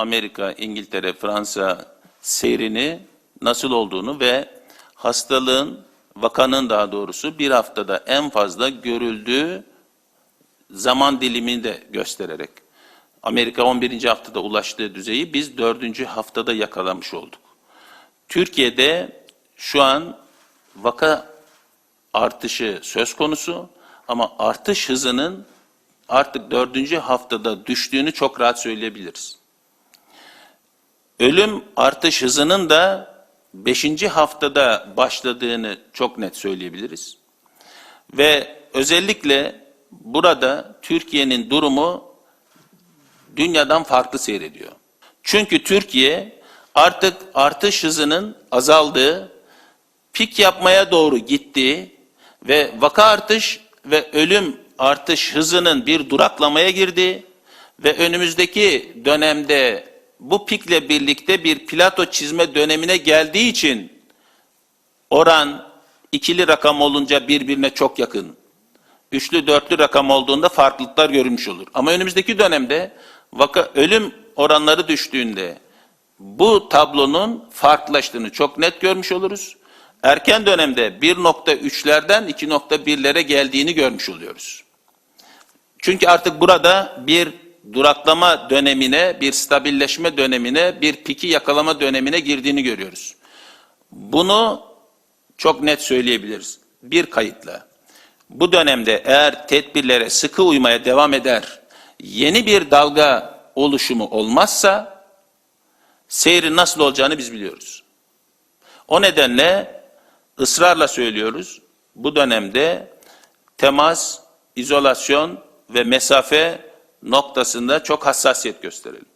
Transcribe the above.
Amerika, İngiltere, Fransa seyrini nasıl olduğunu ve hastalığın, vakanın daha doğrusu bir haftada en fazla görüldüğü zaman dilimini de göstererek. Amerika 11. haftada ulaştığı düzeyi biz 4. haftada yakalamış olduk. Türkiye'de şu an vaka artışı söz konusu ama artış hızının artık dördüncü haftada düştüğünü çok rahat söyleyebiliriz. Ölüm artış hızının da beşinci haftada başladığını çok net söyleyebiliriz. Ve özellikle burada Türkiye'nin durumu dünyadan farklı seyrediyor. Çünkü Türkiye artık artış hızının azaldığı, pik yapmaya doğru gittiği ve vaka artış ve ölüm artış hızının bir duraklamaya girdiği ve önümüzdeki dönemde bu pikle birlikte bir plato çizme dönemine geldiği için oran ikili rakam olunca birbirine çok yakın. Üçlü dörtlü rakam olduğunda farklılıklar görülmüş olur. Ama önümüzdeki dönemde vaka ölüm oranları düştüğünde bu tablonun farklılaştığını çok net görmüş oluruz. Erken dönemde 1.3'lerden 2.1'lere geldiğini görmüş oluyoruz. Çünkü artık burada bir duraklama dönemine, bir stabilleşme dönemine, bir piki yakalama dönemine girdiğini görüyoruz. Bunu çok net söyleyebiliriz. Bir kayıtla. Bu dönemde eğer tedbirlere sıkı uymaya devam eder, yeni bir dalga oluşumu olmazsa seyrin nasıl olacağını biz biliyoruz. O nedenle ısrarla söylüyoruz. Bu dönemde temas, izolasyon ve mesafe noktasında çok hassasiyet gösterelim.